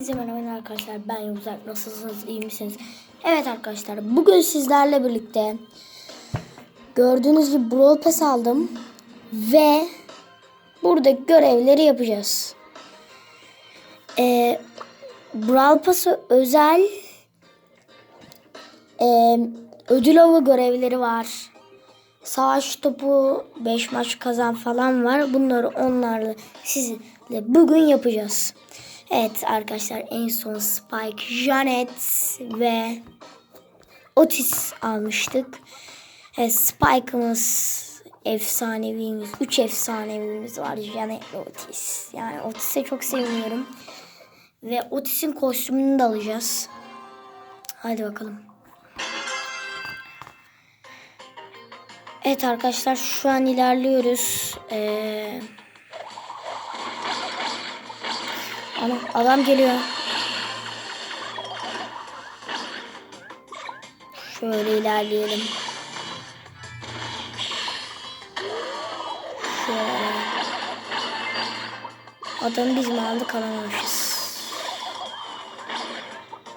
Herkese merhaba arkadaşlar ben Yavuzak nasılsınız iyi misiniz? Evet arkadaşlar bugün sizlerle birlikte gördüğünüz gibi Brawl Pass aldım ve burada görevleri yapacağız. Ee, Brawl Pass'a özel e, ödül avı görevleri var. Savaş topu 5 maç kazan falan var. Bunları onlarla sizinle bugün yapacağız. Evet arkadaşlar en son Spike, Janet ve Otis almıştık. Evet Spike'ımız efsanevimiz. 3 efsanevimiz var. Janet ve Otis. Yani Otis'e çok seviniyorum. Ve Otis'in kostümünü de alacağız. Hadi bakalım. Evet arkadaşlar şu an ilerliyoruz. Ee, ama adam geliyor. Şöyle ilerleyelim. Şöyle. Adamı biz mi aldık alamamışız.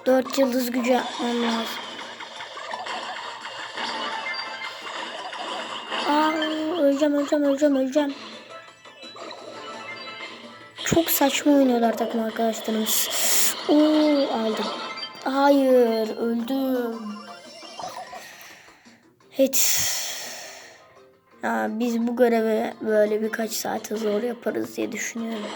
Dört yıldız gücü yapmam lazım. Aa, öleceğim öleceğim öleceğim öleceğim. Çok saçma oynuyorlar takım arkadaşlarımız. Oo aldım. Hayır öldüm. Hiç. Ya, biz bu görevi böyle birkaç saate zor yaparız diye düşünüyorum.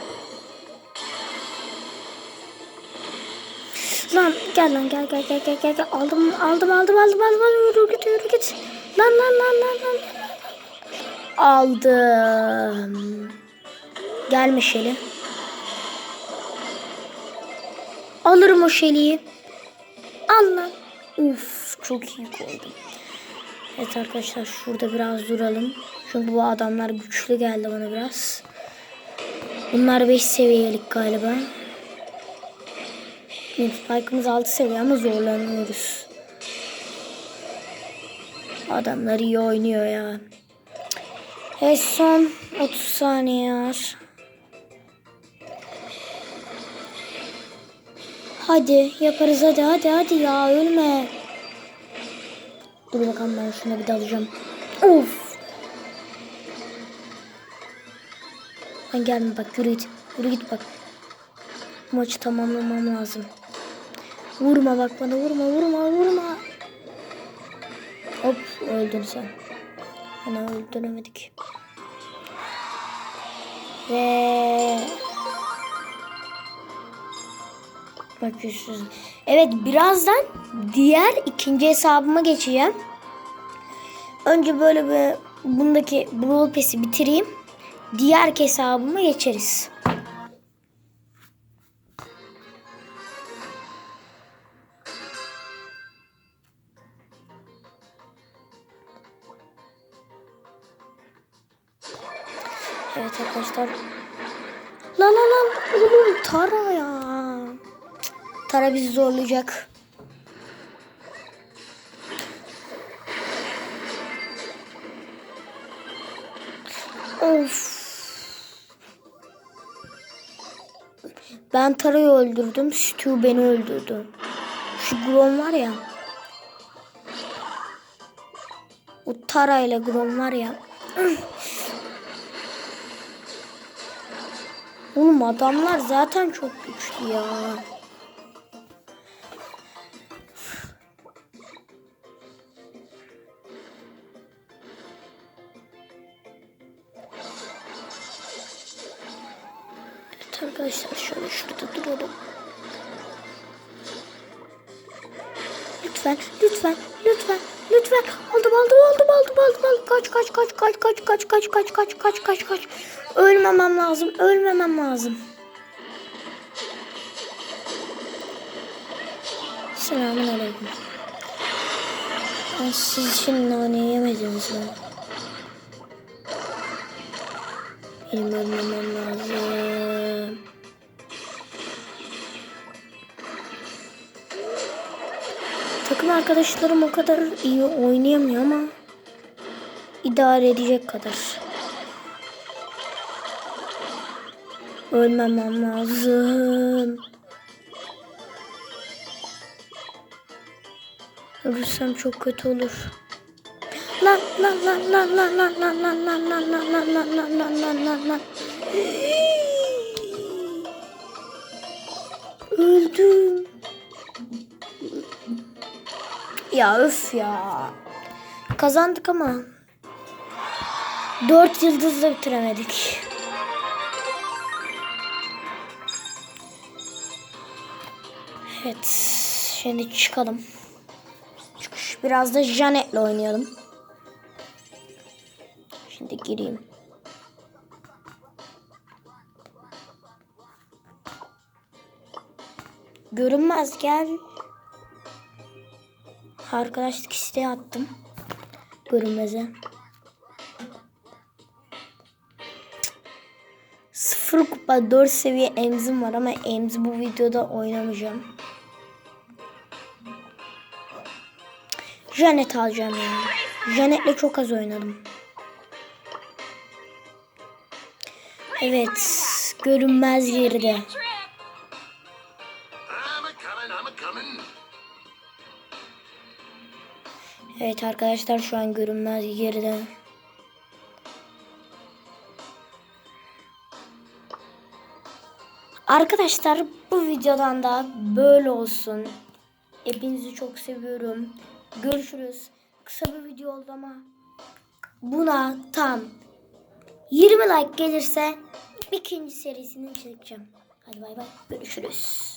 Lan gel lan gel gel gel gel gel aldım aldım aldım aldım aldım aldım yürü git yürü git lan lan lan lan lan aldım gelme Şeli alırım o Şeli'yi al lan uf çok iyi koydum evet arkadaşlar şurada biraz duralım çünkü bu adamlar güçlü geldi bana biraz bunlar 5 seviyelik galiba spike'ımız 6 seviye ama zorlanıyoruz. Adamlar iyi oynuyor ya. Evet son 30 saniye var. Hadi yaparız hadi hadi hadi ya ölme. Dur bakalım ben şuna bir dalacağım. Of. Lan gelme bak yürü git. Yürü git bak. Maçı tamamlamam lazım. Vurma bak bana vurma vurma vurma. Hop öldün sen. Ana öldüremedik. Ve Bak. Evet birazdan diğer ikinci hesabıma geçeceğim. Önce böyle bir bundaki Brawl Pass'i bitireyim. Diğer hesabıma geçeriz. Evet arkadaşlar. Lan lan lan oğlum Tara ya. Tara bizi zorlayacak. Of. Ben Tara'yı öldürdüm. Stu beni öldürdü. Şu Grom var ya. O Tara ile Grom var ya. Oğlum adamlar zaten çok güçlü ya. Arkadaşlar şöyle şurada duralım. Lütfen, lütfen, lütfen, lütfen. Aldım, aldım, aldım, aldım, aldım, aldım. Kaç, kaç, kaç, kaç, kaç, kaç, kaç, kaç, kaç, kaç, kaç, kaç. Ölmemem lazım, ölmemem lazım. Selamun aleyküm. Ben siz şimdi nane yemediniz Benim lazım. Takım arkadaşlarım o kadar iyi oynayamıyor ama idare edecek kadar. Ölmemem lazım. Ölürsem çok kötü olur. Lan lan lan lan lan lan lan lan lan lan lan lan lan lan lan lan lan lan. Öldüm. Ya öf ya. Kazandık ama. Dört yıldızla bitiremedik. Evet. Şimdi çıkalım. Çıkış. Biraz da Janet'le oynayalım. Gireyim. Görünmez gel. Arkadaşlık isteği attım. Görünmeze. Sıfır kupa 4 seviye emzim var ama emzi bu videoda oynamayacağım. Janet alacağım yani. Janet'le çok az oynadım. Evet. Görünmez yerde. Evet arkadaşlar şu an görünmez yerde. Arkadaşlar bu videodan da böyle olsun. Hepinizi çok seviyorum. Görüşürüz. Kısa bir video oldu ama buna tam 20 like gelirse ikinci serisini çekeceğim. Hadi bay bay. Görüşürüz.